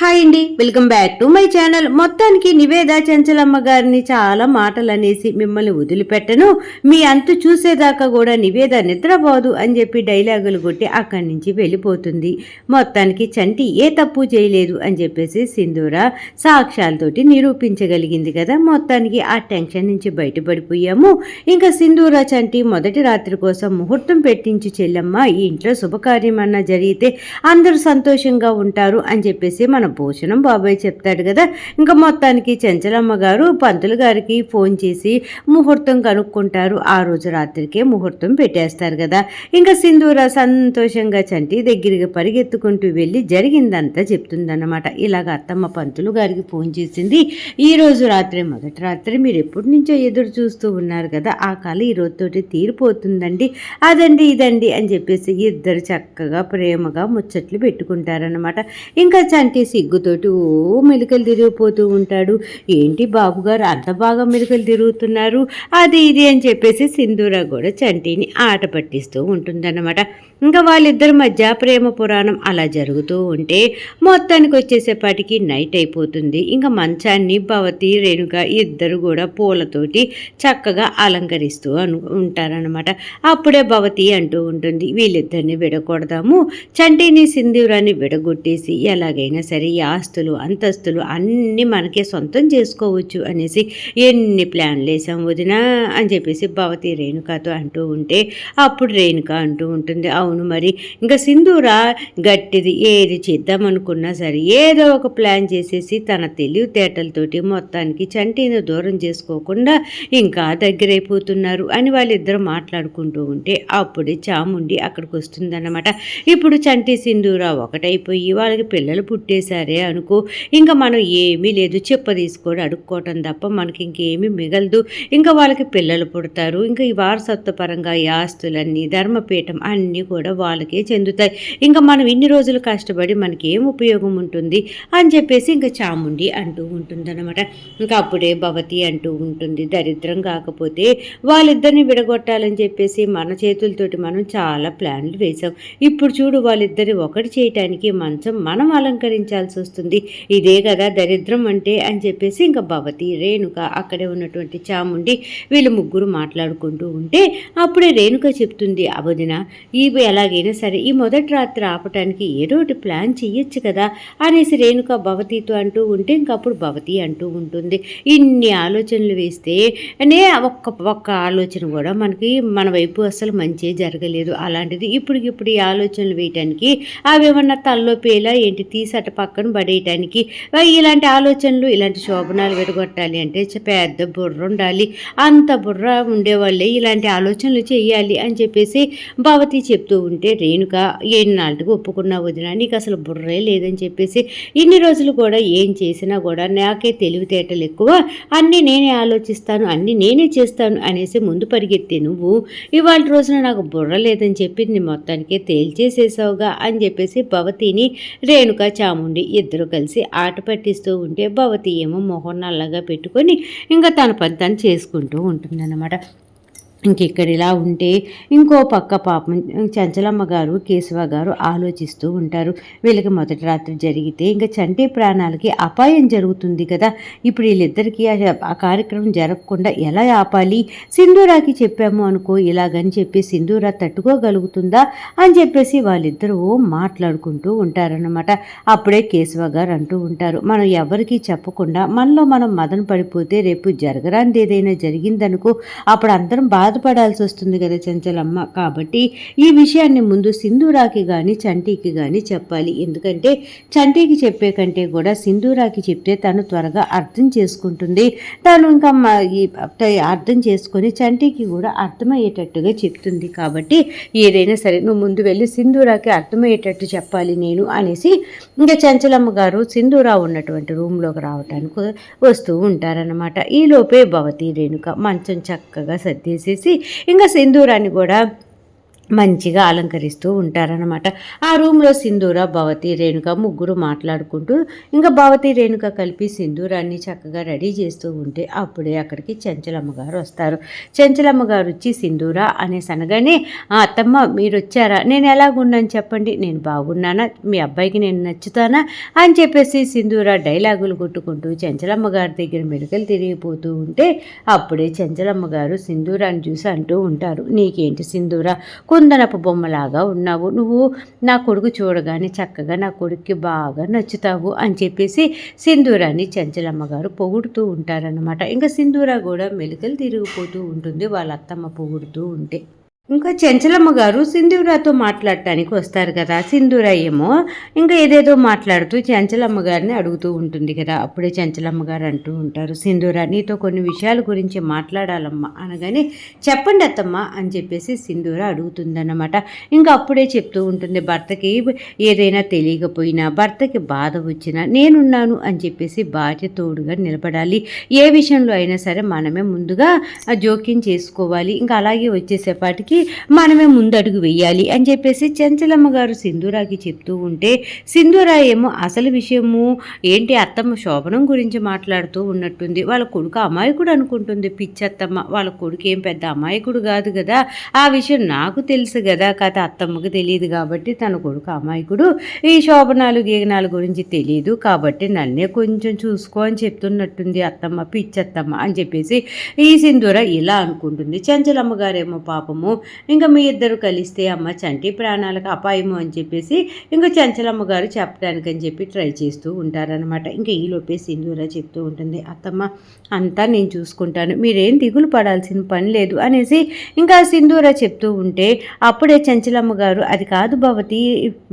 Hi అండి welcome back to my channel. Niveda Niveda Chanchalamma గారిని చాలా మాటలు అనేసి మిమ్మల్ని వదిలిపెట్టను. మీ అంతు చూసేదాకా కూడా నివేద నిద్రపోదు అని చెప్పి డైలాగులు కొట్టి అక్కడి నుంచి వెళ్ళిపోతుంది. మొత్తానికి చంటి ఏ తప్పు చేయలేదు అని చెప్పేసి సింధూర సాక్ష్యాలతోటి నిరూపించగలిగింది కదా. మొత్తానికి ఆ టెన్షన్ నుంచి బయటపడిపోయాము. ఇంకా సింధూర చంటి మొదటి రాత్రి కోసం ముహూర్తం పెట్టించి చెల్లమ్మ ఈ ఇంట్లో శుభకార్యం అన్నా జరిగితే అందరూ సంతోషంగా ఉంటారు అని చెప్పేసి మన భూషణం బాబాయ్ చెప్తాడు కదా. ఇంకా మొత్తానికి చెంచలమ్మ గారు పంతులు గారికి ఫోన్ చేసి ముహూర్తం కనుక్కుంటారు. ఆ రోజు రాత్రికే ముహూర్తం పెట్టేస్తారు కదా. ఇంకా సింధూర సంతోషంగా చంటి దగ్గరికి పరిగెత్తుకుంటూ వెళ్ళి జరిగిందంతా చెప్తుందన్నమాట. ఇలాగ అత్తమ్మ పంతులు గారికి ఫోన్ చేసింది. ఈ రోజు రాత్రి మొదటి రాత్రి మీరు ఎప్పటి నుంచో ఎదురు చూస్తూ ఉన్నారు కదా. ఆ కళ ఈ రోజుతోటి తీరిపోతుందండి. అదండి ఇదండి అని చెప్పేసి ఇద్దరు చక్కగా ప్రేమగా ముచ్చట్లు పెట్టుకుంటారనమాట ఇంకా చంటి సిగ్గుతోటి ఓ మెలికలు తిరిగిపోతూ ఉంటాడు. ఏంటి బాబుగారు అంత బాగా మెలికలు తిరుగుతున్నారు? అది ఇది అని చెప్పేసి సింధూర కూడా చంటిని ఆట పట్టిస్తూ ఉంటుందన్నమాట. ఇంకా వాళ్ళిద్దరి మధ్య ప్రేమ పురాణం అలా జరుగుతూ ఉంటే మొత్తానికి వచ్చేసేపాటికి నైట్ అయిపోతుంది. ఇంకా మంచాన్ని భవతి రేణుక ఇద్దరు కూడా పూలతోటి చక్కగా అలంకరిస్తూ అను ఉంటారనమాట అప్పుడే భవతి అంటూ ఉంటుంది వీళ్ళిద్దరిని విడకూడదాము. చంటిని సింధూరాన్ని విడగొట్టేసి ఎలాగైనా సరే ఈ ఆస్తులు అంతస్తులు అన్నీ మనకే సొంతం చేసుకోవచ్చు అనేసి ఎన్ని ప్లాన్లు వేసాం వదినా? అని చెప్పేసి భవతి రేణుకతో అంటూ ఉంటే అప్పుడు రేణుక అంటూ ఉంటుంది అవును అవును మరి. ఇంకా సింధూర గట్టిది ఏది చేద్దామనుకున్నా సరే ఏదో ఒక ప్లాన్ చేసేసి తన తెలివితేటలతోటి మొత్తానికి చంటిని దూరం చేసుకోకుండా ఇంకా దగ్గరైపోతున్నారు అని వాళ్ళిద్దరు మాట్లాడుకుంటూ ఉంటే అప్పుడే చాముండి అక్కడికి వస్తుందన్నమాట. ఇప్పుడు చంటి సింధూర ఒకటైపోయి వాళ్ళకి పిల్లలు పుట్టేశారే అనుకో ఇంకా మనం ఏమీ లేదు చెప్ప తీసుకొని అడుక్కోవటం తప్ప మనకి ఇంకేమీ మిగలదు. ఇంకా వాళ్ళకి పిల్లలు పుడతారు. ఇంకా ఈ వారసత్వ పరంగా ఈ ఆస్తులన్నీ ధర్మపీఠం అన్నీ కూడా కూడా వాళ్ళకే చెందుతాయి. ఇంకా మనం ఇన్ని రోజులు కష్టపడి మనకి ఏం ఉపయోగం ఉంటుంది? అని చెప్పేసి ఇంకా చాముండి అంటూ ఉంటుందన్నమాట. ఇంకా అప్పుడే భవతి అంటూ ఉంటుంది. దరిద్రం కాకపోతే వాళ్ళిద్దరిని విడగొట్టాలని చెప్పేసి మన చేతులతోటి మనం చాలా ప్లాన్లు వేసాం ఇప్పుడు చూడు వాళ్ళిద్దరి ఒకటి చేయటానికి మంచం మనం అలంకరించాల్సి వస్తుంది. ఇదే కదా దరిద్రం అంటే అని చెప్పేసి ఇంకా భవతి రేణుక అక్కడే ఉన్నటువంటి చాముండి వీళ్ళు ముగ్గురు మాట్లాడుకుంటూ ఉంటే అప్పుడే రేణుక చెప్తుంది అబదిన ఈ ఎలాగైనా సరే ఈ మొదటి రాత్రి ఆపటానికి ఏదో ఒకటి ప్లాన్ చెయ్యొచ్చు కదా అనేసి రేణుక భవతితో అంటూ ఉంటే ఇంకప్పుడు భవతి అంటూ ఉంటుంది. ఇన్ని ఆలోచనలు వేస్తే నే ఒక్క ఒక్క ఆలోచన కూడా మనకి మన వైపు అసలు మంచి జరగలేదు. అలాంటిది ఇప్పటికిప్పుడు ఈ ఆలోచనలు వేయటానికి అవేమన్నా తల్లో పేలా ఏంటి తీసి పక్కన పడేయటానికి ఇలాంటి ఆలోచనలు ఇలాంటి శోభనాలు విడగొట్టాలి అంటే పెద్ద బుర్ర ఉండాలి. అంత బుర్ర ఉండేవాళ్ళే ఇలాంటి ఆలోచనలు చేయాలి అని చెప్పేసి భవతి చెప్తూ ఉంటే రేణుక ఏనాటికి ఒప్పుకున్నా వదిన నీకు అసలు బుర్రే లేదని చెప్పేసి ఇన్ని రోజులు కూడా ఏం చేసినా కూడా నాకే తెలివితేటలు ఎక్కువ. అన్నీ నేనే ఆలోచిస్తాను అన్నీ నేనే చేస్తాను అనేసి ముందు పరిగెత్తే నువ్వు ఇవాళ రోజున నాకు బుర్ర లేదని చెప్పి నీ మొత్తానికే తేల్చేసేసావుగా అని చెప్పేసి భవతిని రేణుక చాముండి ఇద్దరు కలిసి ఆట పట్టిస్తూ ఉంటే భవతి ఏమో మొహం నల్లగా పెట్టుకొని ఇంకా తన పని తను చేసుకుంటూ ఉంటుందన్నమాట. ఇంక ఇక్కడ ఇలా ఉంటే ఇంకో పక్క పాపం చంచలమ్మ గారు కేశవ గారు ఆలోచిస్తూ ఉంటారు. వీళ్ళకి మొదటి రాత్రి జరిగితే ఇంకా చంటి ప్రాణాలకి అపాయం జరుగుతుంది కదా. ఇప్పుడు వీళ్ళిద్దరికీ ఆ- కార్యక్రమం జరగకుండా ఎలా ఆపాలి? సింధూరాకి చెప్పాము అనుకో ఇలాగని చెప్పి సింధూరా తట్టుకోగలుగుతుందా అని చెప్పేసి వాళ్ళిద్దరూ మాట్లాడుకుంటూ ఉంటారన్నమాట. అప్పుడే కేశవ గారు అంటూ ఉంటారు మనం ఎవరికీ చెప్పకుండా మనలో మనం మదన పడిపోతే రేపు జరగరానిది ఏదైనా జరిగిందనుకో అప్పుడు అందరం బాధపడాల్సి వస్తుంది కదా చంచలమ్మ. కాబట్టి ఈ విషయాన్ని ముందు సింధూరాకి కానీ చంటీకి కానీ చెప్పాలి. ఎందుకంటే చంటీకి చెప్పే కంటే కూడా సింధూరాకి చెప్తే తను త్వరగా అర్థం చేసుకుంటుంది. తను ఇంకా ఈ అర్థం చేసుకొని చంటీకి కూడా అర్థమయ్యేటట్టుగా చెప్తుంది. కాబట్టి ఏదైనా సరే నువ్వు ముందు వెళ్ళి సింధూరాకి అర్థమయ్యేటట్టు చెప్పాలి నేను అనేసి ఇంకా చంచలమ్మ గారు సింధూరా ఉన్నటువంటి రూమ్లోకి రావటానికి వస్తూ ఉంటారనమాట ఈలోపే భవతి రేణుక మంచం చక్కగా చేసి ఇంకా సింధూరాన్ని కూడా మంచిగా అలంకరిస్తూ ఉంటారనమాట ఆ రూమ్లో సింధూర భవతి రేణుక ముగ్గురు మాట్లాడుకుంటూ ఇంకా భవతి రేణుక కలిపి సింధూరాన్ని చక్కగా రెడీ చేస్తూ ఉంటే అప్పుడే అక్కడికి చెంచలమ్మ గారు వస్తారు. చెంచలమ్మ గారు వచ్చి సింధూర అనేసి అనగానే "ఆ, అత్తమ్మ మీరు వచ్చారా నేను ఎలాగున్నాను చెప్పండి. నేను బాగున్నానా? మీ అబ్బాయికి నేను నచ్చుతానా? అని చెప్పేసి సింధూర డైలాగులు కొట్టుకుంటూ చెంచలమ్మ గారి దగ్గర మెడికల్ తిరిగిపోతూ ఉంటే అప్పుడే చెంచలమ్మ గారు సింధూరాన్ని చూసి అంటూ ఉంటారు. నీకేంటి సింధూర? కుందనపు బొమ్మలాగా ఉన్నావు. నువ్వు నా కొడుకు చూడగానే చక్కగా నా కొడుక్కి బాగా నచ్చుతావు అని చెప్పేసి సింధూరాన్ని చంచలమ్మ గారు పొగుడుతూ ఉంటారనమాట ఇంకా సింధూర కూడా మెలికలు తిరిగిపోతూ ఉంటుంది. వాళ్ళ అత్తమ్మ పొగుడుతూ ఉంటే ఇంకా చెంచలమ్మ గారు సింధూరాతో మాట్లాడటానికి వస్తారు కదా. సింధూర ఏమో? ఇంకా ఏదేదో మాట్లాడుతూ చెంచలమ్మ గారిని అడుగుతూ ఉంటుంది కదా. అప్పుడే చెంచలమ్మ గారు అంటూ ఉంటారు సింధూర నీతో కొన్ని విషయాల గురించి మాట్లాడాలమ్మా అనగానే చెప్పండి అత్తమ్మ అని చెప్పేసి సింధూర అడుగుతుందన్నమాట. ఇంకా అప్పుడే చెప్తూ ఉంటుంది భర్తకి ఏదైనా తెలియకపోయినా భర్తకి బాధ వచ్చినా నేనున్నాను అని చెప్పేసి భార్య తోడుగా నిలబడాలి. ఏ విషయంలో అయినా సరే మనమే ముందుగా జోక్యం చేసుకోవాలి. ఇంకా అలాగే వచ్చేసేపాటికి మనమే ముందడుగు వెయ్యాలి అని చెప్పేసి చెంచలమ్మ గారు సింధూరాకి చెప్తూ ఉంటే సింధూరా ఏమో అసలు విషయము? ఏంటి అత్తమ్మ శోభనం గురించి మాట్లాడుతూ ఉన్నట్టుంది. వాళ్ళ కొడుకు అమాయకుడు అనుకుంటుంది. పిచ్చత్తమ్మ వాళ్ళ కొడుకు ఏం పెద్ద అమాయకుడు కాదు కదా. ఆ విషయం నాకు తెలుసు కదా. కథ అత్తమ్మకు తెలియదు కాబట్టి తన కొడుకు అమాయకుడు. ఈ శోభనాలు గీగనాల గురించి తెలియదు కాబట్టి నన్నే కొంచెం చూసుకో అని చెప్తున్నట్టుంది అత్తమ్మ పిచ్చత్తమ్మ అని చెప్పేసి ఈ సింధూర ఇలా అనుకుంటుంది. చెంచలమ్మ గారేమో పాపము ఇంకా మీ ఇద్దరు కలిస్తే అమ్మ చంటి ప్రాణాలకు అపాయము అని చెప్పేసి ఇంకా చంచలమ్మ గారు చెప్పడానికని చెప్పి ట్రై చేస్తూ ఉంటారనమాట ఇంకా ఈలోపే సింధూర చెప్తూ ఉంటుంది అత్తమ్మ అంతా నేను చూసుకుంటాను. మీరేం దిగులు పడాల్సిన పని లేదు అనేసి ఇంకా సింధూర చెప్తూ ఉంటే అప్పుడే చంచలమ్మ గారు అది కాదు భవతి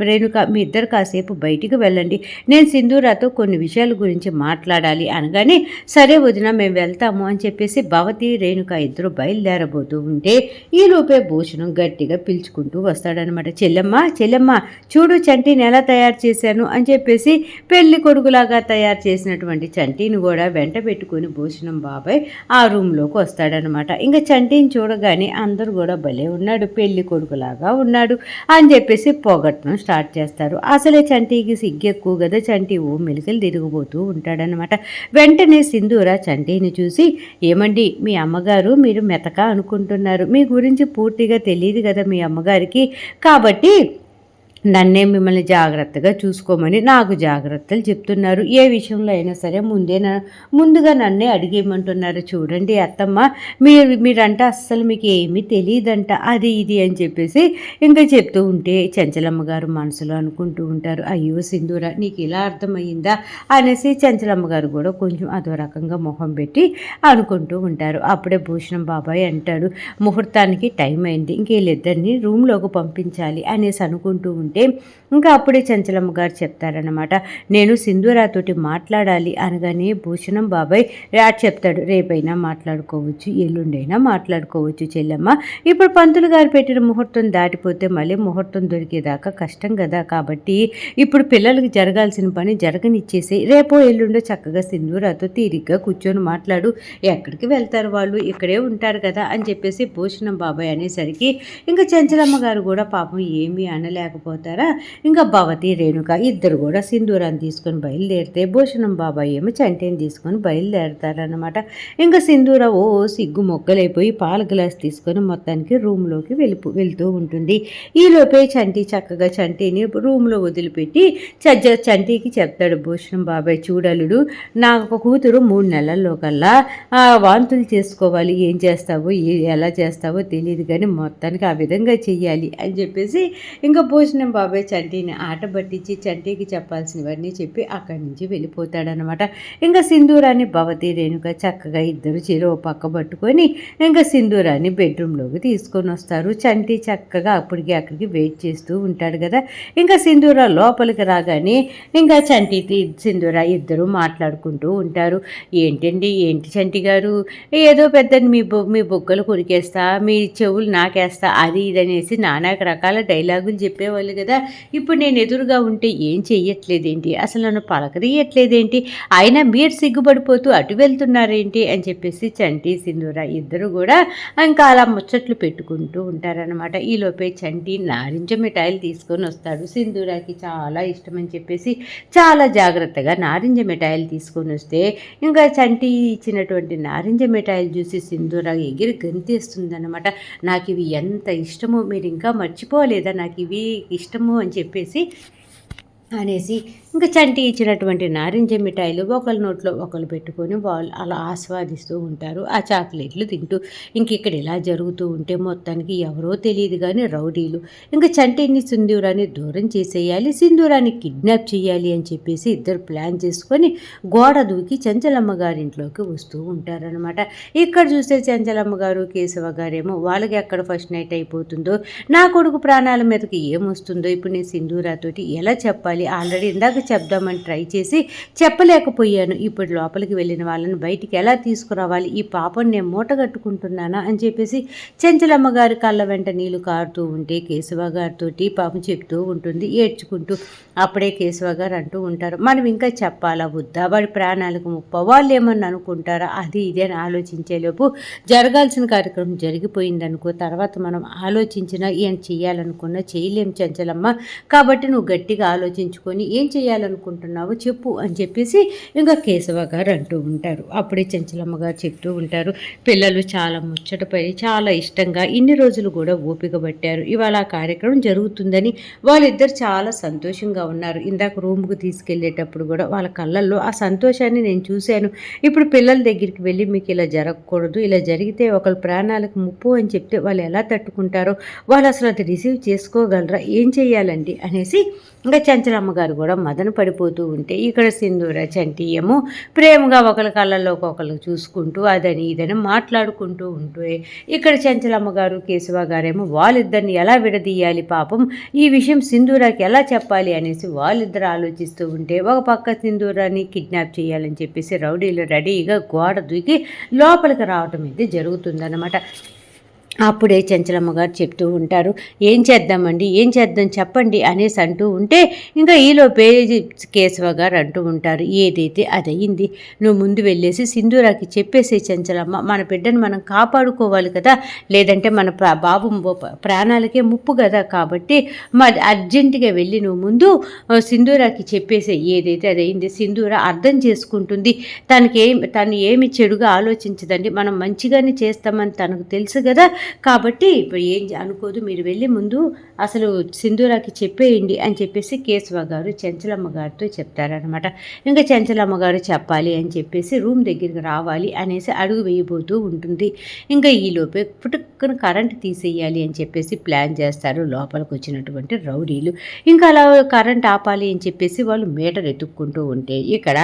రేణుక మీ ఇద్దరు కాసేపు బయటికి వెళ్ళండి. నేను సింధూరాతో కొన్ని విషయాల గురించి మాట్లాడాలి అనగానే సరే వదిన మేము వెళ్తాము అని చెప్పేసి భవతి రేణుక ఇద్దరు బయలుదేరబోతూ ఉంటే ఈ లోపే భూషణం గట్టిగా పిలుచుకుంటూ వస్తాడనమాట చెల్లెమ్మ చెల్లెమ్మ చూడు చంటిని ఎలా తయారు చేశాను అని చెప్పేసి పెళ్ళి కొడుకులాగా తయారు చేసినటువంటి చంటిని కూడా వెంట పెట్టుకుని భూషణం బాబాయ్ ఆ రూమ్లోకి వస్తాడనమాట ఇంకా చంటిని చూడగానే అందరూ కూడా భలే ఉన్నాడు పెళ్ళి కొడుకులాగా ఉన్నాడు అని చెప్పేసి పొగట్టడం స్టార్ట్ చేస్తారు. అసలే చంటికి సిగ్గెక్కువ కదా చంటి ఓ మెలికలు తిరిగిపోతూ ఉంటాడనమాట వెంటనే సింధూర చంటిని చూసి ఏమండి మీ అమ్మగారు మీరు మెతక అనుకుంటున్నారు మీ గురించి పూర్తిగా తెలియదు కదా మీ అమ్మగారికి. కాబట్టి నన్నే మిమ్మల్ని జాగ్రత్తగా చూసుకోమని నాకు జాగ్రత్తలు చెప్తున్నారు. ఏ విషయంలో అయినా సరే ముందే ముందుగా నన్నే అడిగేయమంటున్నారు. చూడండి అత్తమ్మ మీరు మీరంటే అస్సలు మీకు ఏమీ తెలియదంట. అది ఇది అని చెప్పేసి ఇంకా చెప్తూ ఉంటే చంచలమ్మ గారు మనసులో అనుకుంటూ ఉంటారు. అయ్యో సింధూర నీకు ఇలా అర్థమయ్యిందా అనేసి చంచలమ్మ గారు కూడా కొంచెం అదో రకంగా మొహం పెట్టి అనుకుంటూ ఉంటారు. అప్పుడే భూషణం బాబాయ్ అంటాడు ముహూర్తానికి టైం అయింది. ఇంక వీళ్ళిద్దరిని రూమ్లోకి పంపించాలి అనేసి అనుకుంటూ ఉంటే ఇంకా అప్పుడే చంచలమ్మ గారు చెప్తారనమాట నేను సింధూరాతోటి మాట్లాడాలి అనగానే భూషణం బాబాయ్ రా చెప్తాడు. రేపైనా మాట్లాడుకోవచ్చు ఎల్లుండైనా మాట్లాడుకోవచ్చు చెల్లెమ్మ. ఇప్పుడు పంతులు గారు పెట్టిన ముహూర్తం దాటిపోతే మళ్ళీ ముహూర్తం దొరికేదాకా కష్టం కదా కాబట్టి ఇప్పుడు పిల్లలకి జరగాల్సిన పని జరగనిచ్చేసి రేపో ఎల్లుండో చక్కగా సింధూరాతో తీరిగ్గా కూర్చొని మాట్లాడు. ఎక్కడికి వెళ్తారు వాళ్ళు? ఇక్కడే ఉంటారు కదా అని చెప్పేసి భూషణం బాబాయ్ అనేసరికి ఇంకా చంచలమ్మ గారు కూడా పాపం ఏమీ అవుతారా ఇంకా భవతి రేణుక ఇద్దరు కూడా సింధూరాన్ని తీసుకొని బయలుదేరితే భూషణం బాబాయ్ ఏమో చంటిని తీసుకొని బయలుదేరతారనమాట ఇంకా సింధూర ఓ సిగ్గు మొగ్గలైపోయి పాల గ్లాస్ తీసుకొని మొత్తానికి రూమ్లోకి వెళ్ళిపో వెళ్తూ ఉంటుంది. ఈలోపే చంటి చక్కగా చంటిని రూమ్లో వదిలిపెట్టి చజ్జ చంటికి చెప్తాడు భూషణం బాబాయ్ చూడలుడు. నాకు ఒక కూతురు మూడు నెలల్లో కల్లా వాంతులు చేసుకోవాలి. ఏం చేస్తావో ఏ- ఎలా చేస్తావో తెలియదు కానీ మొత్తానికి ఆ విధంగా చెయ్యాలి అని చెప్పేసి ఇంకా భూషణం బాబాయ్ చంటిని ఆట పట్టించి చంటికి చెప్పాల్సినవన్నీ చెప్పి అక్కడి నుంచి వెళ్ళిపోతాడనమాట. ఇంకా సింధూరాన్ని భవతి రేణుక చక్కగా ఇద్దరు చెరో పక్క పట్టుకొని ఇంకా సింధూరాన్ని బెడ్రూమ్లోకి తీసుకొని వస్తారు. చంటి చక్కగా అప్పటికి అక్కడికి వెయిట్ చేస్తూ ఉంటాడు కదా. ఇంకా సింధూర లోపలికి రాగానే ఇంకా చంటి సింధూరా సింధూర ఇద్దరు మాట్లాడుకుంటూ ఉంటారు. ఏంటండి? ఏంటి చంటి గారు? ఏదో పెద్ద మీ బొ మీ బొగ్గలు కొరికేస్తా మీ చెవులు నాకేస్తా అది ఇది అనేసి నానా రకాల డైలాగులు చెప్పేవాళ్ళు కదా. ఇప్పుడు నేను ఎదురుగా ఉంటే ఏం చెయ్యట్లేదేంటి? అసలు నన్ను పలకరియట్లేదేంటి అయినా మీరు సిగ్గుపడిపోతూ అటు వెళ్తున్నారేంటి? అని చెప్పేసి చంటి సింధూర ఇద్దరు కూడా ఇంకా అలా ముచ్చట్లు పెట్టుకుంటూ ఉంటారనమాట ఈలోపే చంటి నారింజ మిఠాయిలు తీసుకొని వస్తాడు. సింధూరాకి చాలా ఇష్టం అని చెప్పేసి చాలా జాగ్రత్తగా నారింజ మిఠాయిలు తీసుకొని వస్తే ఇంకా చంటి ఇచ్చినటువంటి నారింజ మిఠాయిలు చూసి సింధూర ఎగిరి గంతేస్తుందన్నమాట. నాకు ఇవి ఎంత ఇష్టమో మీరు ఇంకా మర్చిపోలేదా? నాకు ఇవి ఇష్టం ఇష్టము అని చెప్పేసి అనేసి ఇంకా చంటి ఇచ్చినటువంటి నారింజ మిఠాయిలు ఒకరి నోట్లో ఒకరు పెట్టుకొని వాళ్ళు అలా ఆస్వాదిస్తూ ఉంటారు. ఆ చాక్లెట్లు తింటూ ఇంక ఇక్కడ ఇలా జరుగుతూ ఉంటే మొత్తానికి ఎవరో తెలియదు కానీ రౌడీలు. ఇంకా చంటిని సింధూరాన్ని దూరం చేసేయాలి సింధూరాన్ని కిడ్నాప్ చేయాలి అని చెప్పేసి ఇద్దరు ప్లాన్ చేసుకొని గోడ దూకి చంచలమ్మ గారింట్లోకి వస్తూ ఉంటారనమాట ఇక్కడ చూస్తే చంచలమ్మ గారు కేశవ గారేమో వాళ్ళకి ఎక్కడ ఫస్ట్ నైట్ అయిపోతుందో నా కొడుకు ప్రాణాల మీదకి ఏమొస్తుందో ఇప్పుడు నేను సింధూరాతోటి ఎలా చెప్పాలి? ఆల్రెడీ ఇందాక చెప్దామని ట్రై చేసి చెప్పలేకపోయాను. ఇప్పుడు లోపలికి వెళ్ళిన వాళ్ళని బయటికి ఎలా తీసుకురావాలి? ఈ పాపను నేను మూట కట్టుకుంటున్నానా అని చెప్పేసి చెంచలమ్మ గారి కళ్ళ వెంట నీళ్ళు కారుతూ ఉంటే కేశవ గారితో పాపం చెప్తూ ఉంటుంది ఏడ్చుకుంటూ అప్పుడే కేశవ గారు అంటూ ఉంటారు మనం ఇంకా చెప్పాలా వద్దా వాడి ప్రాణాలకు ముప్ప? వాళ్ళు ఏమన్నా అనుకుంటారా? అది ఇదే అని ఆలోచించేలోపు జరగాల్సిన కార్యక్రమం జరిగిపోయిందనుకో తర్వాత మనం ఆలోచించినా ఏం చేయాలనుకున్నా చేయలేం చంచలమ్మ. కాబట్టి నువ్వు గట్టిగా ఆలోచించుకొని ఏం చేయాలనుకుంటున్నావో చెప్పు అని చెప్పేసి ఇంకా కేశవ గారు అంటూ ఉంటారు. అప్పుడే చంచలమ్మ గారు చెప్తూ ఉంటారు పిల్లలు చాలా ముచ్చటపై చాలా ఇష్టంగా ఇన్ని రోజులు కూడా ఓపిక పట్టారు. ఇవాళ ఆ కార్యక్రమం జరుగుతుందని వాళ్ళిద్దరు చాలా సంతోషంగా ఉన్నారు. ఇందాక రూమ్కు తీసుకెళ్ళేటప్పుడు కూడా వాళ్ళ కళ్ళల్లో ఆ సంతోషాన్ని నేను చూశాను. ఇప్పుడు పిల్లల దగ్గరికి వెళ్ళి మీకు ఇలా జరగకూడదు ఇలా జరిగితే ఒకళ్ళ ప్రాణాలకు ముప్పు అని చెప్తే వాళ్ళు ఎలా తట్టుకుంటారో వాళ్ళు అసలు అది రిసీవ్ చేసుకోగలరా ఏం చేయాలండి అనేసి ఇంకా చంచలమ్మ గారు కూడా మదన పడిపోతూ ఉంటే ఇక్కడ సింధూర చంటియము ప్రేమగా ఒకరి కళ్ళల్లోకి ఒకరు చూసుకుంటూ అదని ఇదని మాట్లాడుకుంటూ ఉంటే ఇక్కడ చంచలమ్మ గారు కేశవ గారేమో వాళ్ళిద్దరిని ఎలా విడదీయాలి పాపం? ఈ విషయం సింధూరాకి ఎలా చెప్పాలి అనేసి వాళ్ళిద్దరు ఆలోచిస్తూ ఉంటే ఒక పక్క సింధూరాన్ని కిడ్నాప్ చేయాలని చెప్పేసి రౌడీలు రెడీగా గోడ దూకి లోపలికి రావటం ఇది జరుగుతుందన్నమాట. అప్పుడే చంచలమ్మ గారు చెప్తూ ఉంటారు ఏం చేద్దామండి? ఏం చేద్దాం? చెప్పండి అనేసి అంటూ ఉంటే ఇంకా ఈలోపే కేశవ గారు అంటూ ఉంటారు ఏదైతే అదయింది నువ్వు ముందు వెళ్ళేసి సింధూరాకి చెప్పేసే చంచలమ్మ మన బిడ్డను మనం కాపాడుకోవాలి కదా లేదంటే మన ప్రా బాబు ప్రాణాలకే ముప్పు కదా కాబట్టి మరి అర్జెంటుగా వెళ్ళి నువ్వు ముందు సింధూరాకి చెప్పేసే ఏదైతే అదయింది సింధూర అర్థం చేసుకుంటుంది తనకి తను ఏమి చెడుగా ఆలోచించదండి మనం మంచిగానే చేస్తామని తనకు తెలుసు కదా కాబట్టి ఇప్పుడు ఏం అనుకోదు. మీరు వెళ్ళి ముందు అసలు సింధూరాకి చెప్పేయండి అని చెప్పేసి కేశవ గారు చెంచలమ్మ గారితో చెప్తారనమాట ఇంకా చెంచలమ్మ గారు చెప్పాలి అని చెప్పేసి రూమ్ దగ్గరికి రావాలి అనేసి అడుగు వేయబోతూ ఉంటుంది. ఇంకా ఈలోపే పుట్టుకుని కరెంట్ తీసేయాలి అని చెప్పేసి ప్లాన్ చేస్తారు. లోపలికి వచ్చినటువంటి రౌడీలు. ఇంకా అలా కరెంట్ ఆపాలి అని చెప్పేసి వాళ్ళు మీటర్ ఎత్తుక్కుంటూ ఉంటే ఇక్కడ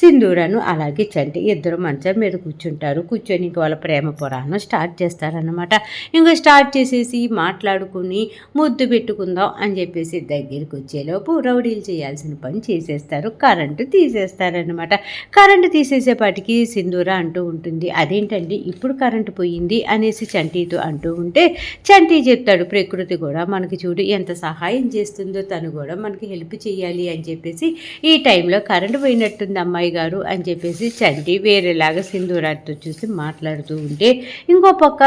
సింధూరను అలాగే చంటి ఇద్దరు మంచం మీద కూర్చుంటారు. కూర్చొని ఇంకా వాళ్ళ ప్రేమ పురాణం స్టార్ట్ చేస్తారనమాట ఇంకా స్టార్ట్ చేసేసి మాట్లాడుకుని ముద్దు పెట్టుకుందాం అని చెప్పేసి దగ్గరికి వచ్చేలోపు రౌడీలు చేయాల్సిన పని చేసేస్తారు. కరెంటు తీసేస్తారనమాట కరెంటు తీసేసేపాటికి సింధూర అంటూ ఉంటుంది. అదేంటండి? ఇప్పుడు కరెంటు పోయింది అనేసి చంటీతో అంటూ ఉంటే చంటీ చెప్తాడు. ప్రకృతి కూడా మనకి చూడు ఎంత సహాయం చేస్తుందో తను కూడా మనకి హెల్ప్ చేయాలి అని చెప్పేసి ఈ టైంలో కరెంటు పోయినట్టుంది అమ్మాయి గారు అని చెప్పేసి చంటి వేరేలాగా సింధూరాతో చూసి మాట్లాడుతూ ఉంటే ఇంకో పక్క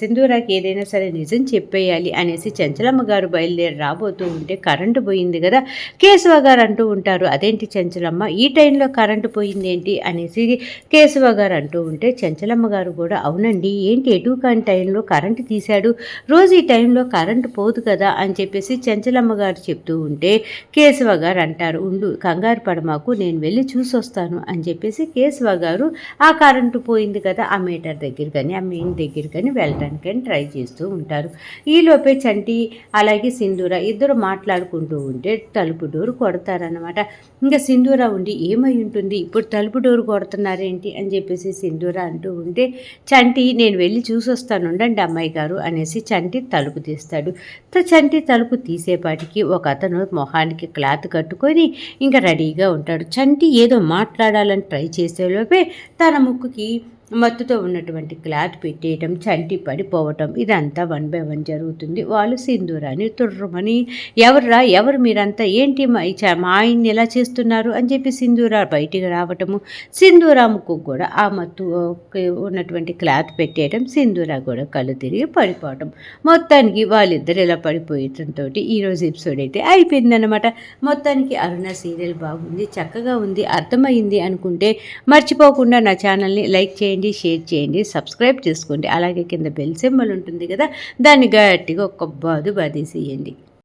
సింధూరాకి ఏదైనా సరే నిజం చెప్పేయాలి అనేసి చంచలమ్మ గారు బయలుదేరి రాబోతూ ఉంటే కరెంటు పోయింది కదా? కేశవ గారు అంటూ ఉంటారు అదేంటి చంచలమ్మ? ఈ టైంలో కరెంటు పోయింది ఏంటి అనేసి కేశవ గారు అంటూ ఉంటే చంచలమ్మ గారు కూడా అవునండి ఏంటి ఎటు కాని టైంలో కరెంటు తీశాడు? రోజు ఈ టైంలో కరెంటు పోదు కదా? అని చెప్పేసి చంచలమ్మ గారు చెప్తూ ఉంటే కేశవ గారు అంటారు ఉండు కంగారు పడమాకు నేను వెళ్ళి చూసొస్తాను అని చెప్పేసి కేశవ గారు ఆ కరెంటు పోయింది కదా ఆ మీటర్ దగ్గర కానీ ఆ మెయిన్ దగ్గర దగ్గరికని వెళ్ళడానికని ట్రై చేస్తూ ఉంటారు. ఈలోపే చంటి అలాగే సింధూర ఇద్దరు మాట్లాడుకుంటూ ఉంటే తలుపు డోరు కొడతారనమాట ఇంకా సింధూర ఉండి ఏమై ఉంటుంది? ఇప్పుడు తలుపు డోరు కొడుతున్నారేంటి? అని చెప్పేసి సింధూర అంటూ ఉంటే చంటి నేను వెళ్ళి చూసొస్తాను. ఉండండి అమ్మాయి గారు అనేసి చంటి తలుపు తీస్తాడు. చంటి తలుపు తీసేపాటికి ఒక అతను మొహానికి క్లాత్ కట్టుకొని ఇంకా రెడీగా ఉంటాడు. చంటి ఏదో మాట్లాడాలని ట్రై చేసేలోపే తన ముక్కుకి మత్తుతో ఉన్నటువంటి క్లాత్ పెట్టేయటం చంటి పడిపోవటం ఇదంతా వన్ బై వన్ జరుగుతుంది. వాళ్ళు సింధూరాన్ని తుర్రమని ఎవర్రా ఎవరు మీరంతా? ఏంటి మా మా ఆయన్ని ఎలా చేస్తున్నారు? అని చెప్పి సింధూరా బయటికి రావటము. సింధూరాముకు కూడా ఆ మత్తు ఉన్నటువంటి క్లాత్ పెట్టేయటం సింధూరా కూడా కళ్ళు తిరిగి పడిపోవటం. మొత్తానికి వాళ్ళిద్దరు ఇలా పడిపోయటంతో ఈరోజు ఎపిసోడ్ అయితే అయిపోయిందనమాట మొత్తానికి అరుణ సీరియల్ బాగుంది చక్కగా ఉంది అర్థమైంది అనుకుంటే మర్చిపోకుండా నా ఛానల్ని లైక్ చేయండి. చేయండి షేర్ చేయండి సబ్స్క్రైబ్ చేసుకోండి. అలాగే కింద బెల్ సింబల్ ఉంటుంది కదా దాన్ని గట్టిగా ఒక్క బాదు బాధేసేయండి